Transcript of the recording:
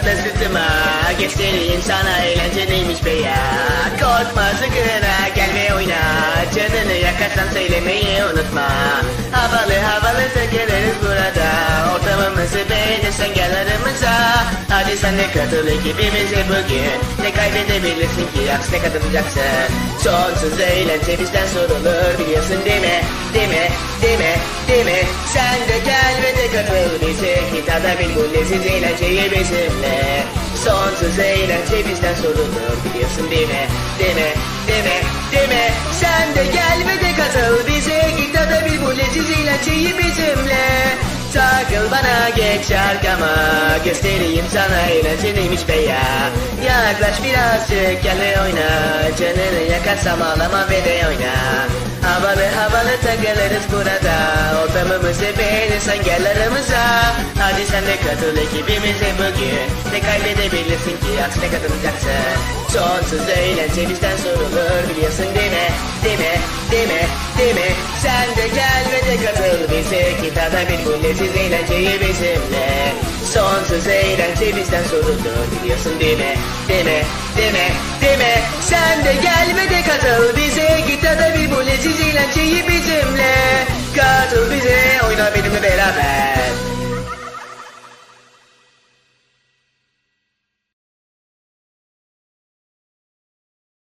atla sırtıma Göstereyim sana eğlence neymiş be ya Korkma sakına gel ve oyna Canını yakarsan söylemeyi unutma Havalı havalı takılırız burada Ortamımızı beğenirsen gel aramıza Hadi sen de katıl ekibimize bugün Ne kaybedebilirsin ki aksine katılacaksın Sonsuz eğlence bizden sorulur biliyorsun değil mi? Değil mi? Değil mi? Değil mi? Sen de gel tadabil bu leziz eğlenceyi bizimle Sonsuz eğlence bizden sorulur biliyorsun değil mi? Değil mi? Değil mi? Değil mi? Sen de gel ve de katıl bize Ki tadabil bu leziz eğlenceyi bizimle Takıl bana geç arkama Göstereyim sana eğlence neymiş be ya Yaklaş birazcık gel ve oyna Canını yakarsam ağlama ve de oyna Havalı havalı takılırız burada Ortamımızı beğenirsen gel aramıza Hadi sen de katıl ekibimize bugün Ne kaybedebilirsin ki aksine katılacaksın Sonsuz eğlence bizden sorulur biliyorsun değil mi? Değil mi? Değil mi? Değil mi? Sen de gel ve de katıl bize Ki tadabil bu leziz eğlenceyi bizimle Sonsuz eğlence bizden sorulur biliyorsun değil mi? Değil mi? Değil mi? Değil mi? Sen de gel ve de katıl Bye-bye.